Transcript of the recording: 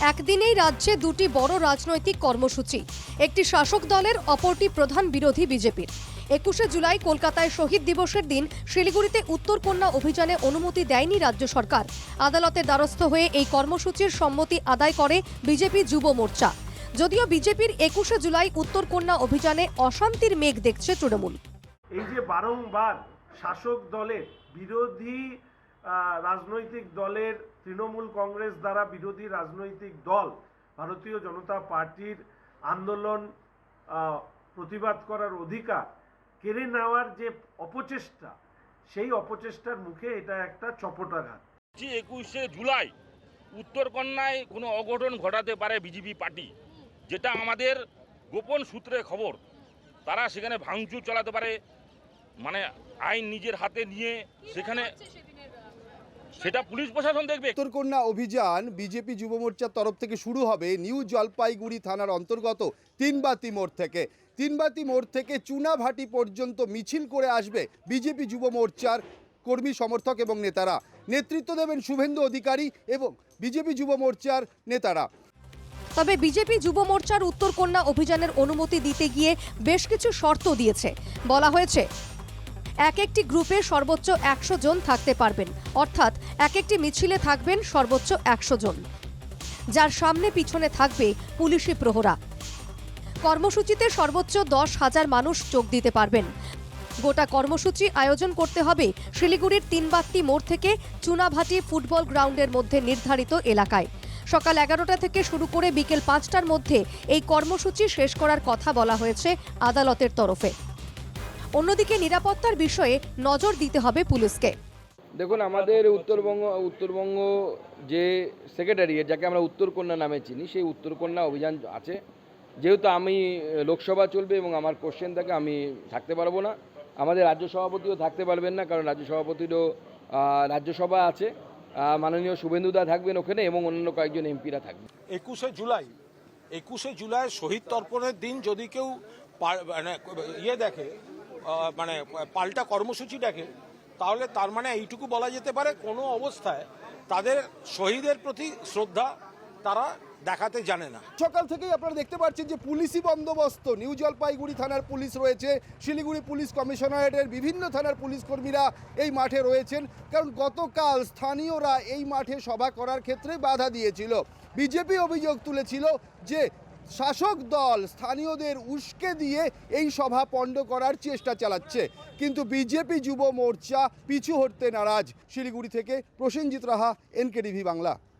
একদিনেই রাজ্যে দুটি বড় রাজনৈতিক কর্মসূচি। একটি শাসক দলের, অপরটি প্রধান বিরোধী বিজেপির। একুশে জুলাই কলকাতায় শহীদ দিবসের দিন শিলিগুড়িতে উত্তর কন্যা অভিযানে অনুমতি দেয়নি রাজ্য সরকার। আদালতের দ্বারস্থ হয়ে এই কর্মসূচির সম্মতি আদায় করে বিজেপি যুব মোর্চা। যদিও বিজেপির একুশে জুলাই উত্তর কন্যা অভিযানে অশান্তির মেঘ দেখছে তৃণমূল। এই যে বারংবার শাসক দলের বিরোধী রাজনৈতিক দলের তৃণমূল কংগ্রেস দ্বারা বিরোধী রাজনৈতিক দল ভারতীয় জনতা পার্টির আন্দোলন প্রতিবাদ করার অধিকার কেড়ে নেওয়ার যে অপচেষ্টা সেই অপচেষ্টার মুখে এটা একটা চপটাঘাত। একুশে জুলাই উত্তরকন্যায় কোনো অঘটন ঘটাতে পারে বিজেপি পার্টি যেটা আমাদের গোপন সূত্রে খবর তারা সেখানে ভাঙচুর চালাতে পারে মানে আইন নিজের হাতে নিয়ে সেখানে সেটা পুলিশ প্রশাসন দেখবে। উত্তরকন্যা অভিযান বিজেপি যুব মোর্চার তরফ থেকে শুরু হবে নিউ জলপাইগুড়ি থানার অন্তর্গত তিনবাতি মোড় থেকে। তিনবাতি মোড় থেকে চুনাভাটি পর্যন্ত মিছিল করে আসবে বিজেপি যুব মোর্চার কর্মী সমর্থক এবং নেতারা। নেতৃত্ব দেবেন শুভেন্দু অধিকারী এবং বিজেপি যুব মোর্চার নেতারা। তবে বিজেপি যুব মোর্চার উত্তর কন্যা অভিযানের অনুমতি দিতে গিয়ে বেশ কিছু শর্ত দিয়েছে। বলা হয়েছে এক একটি গ্রুপে সর্বোচ্চ একশো জন থাকতে পারবেন। অর্থাৎ এক একটি মিছিলে থাকবেন সর্বোচ্চ একশো জন। যার সামনে পিছনে থাকবে পুলিশি প্রহরা। কর্মসূচিতে সর্বোচ্চ দশ হাজার মানুষ যোগ দিতে পারবেন। গোটা কর্মসূচি আয়োজন করতে হবে শিলিগুড়ির তিনবাত্তি মোড় থেকে চুনাভাটি ফুটবল গ্রাউন্ডের মধ্যে নির্ধারিত এলাকায়। সকাল এগারোটা থেকে শুরু করে বিকেল পাঁচটার মধ্যে এই কর্মসূচি শেষ করার কথা বলা হয়েছে আদালতের তরফে। অন্যদিকে নিরাপত্তার বিষয়ে নজর দিতে হবে পুলিশকে। দেখুন আমাদের উত্তরবঙ্গ উত্তরবঙ্গ যে সেক্রেটারিয়েট যাকে আমরা উত্তরকন্যা নামে চিনি সেই উত্তরকন্যা অভিযান আছে। যেহেতু আমি লোকসভা চলবে এবং আমার কোশ্চেন থাকে আমি থাকতে পারব না আমাদের রাজ্য সভাপতিও থাকতে পারবেন না কারণ রাজ্য সভাপতিরও রাজ্যসভা আছে। মাননীয় শুভেন্দুদা থাকবেন ওখানে এবং অন্য কয়েকজন এমপিরা থাকবেন। একুশে জুলাই একুশে জুলাই শহীদ তর্পণের দিন যদি কেউ মানে ইয়ে দেখে মানে পাল্টা কর্মসূচি দেখে তাহলে তার মানে এইটুকু বলা যেতে পারে কোনো অবস্থায় তাদের শহীদের প্রতি শ্রদ্ধা তারা দেখাতে জানে না। সকাল থেকেই আপনারা দেখতে পাচ্ছেন যে পুলিশি বন্দোবস্ত, নিউ জলপাইগুড়ি থানার পুলিশ রয়েছে, শিলিগুড়ি পুলিশ কমিশনারেটের বিভিন্ন থানার পুলিশ কর্মীরা এই মাঠে রয়েছেন, কারণ গতকাল স্থানীয়রা এই মাঠে সভা করার ক্ষেত্রে বাধা দিয়েছিল। বিজেপি অভিযোগ তুলেছিল যে শাসক দল স্থানীয়দের উস্কে দিয়ে এই সভা পণ্ড করার চেষ্টা চালাচ্ছে। কিন্তু বিজেপি যুব মোর্চা পিছু হটতে নারাজ। শিলিগুড়ি থেকে প্রসেনজিৎ রাহা এনকেডিভি বাংলা।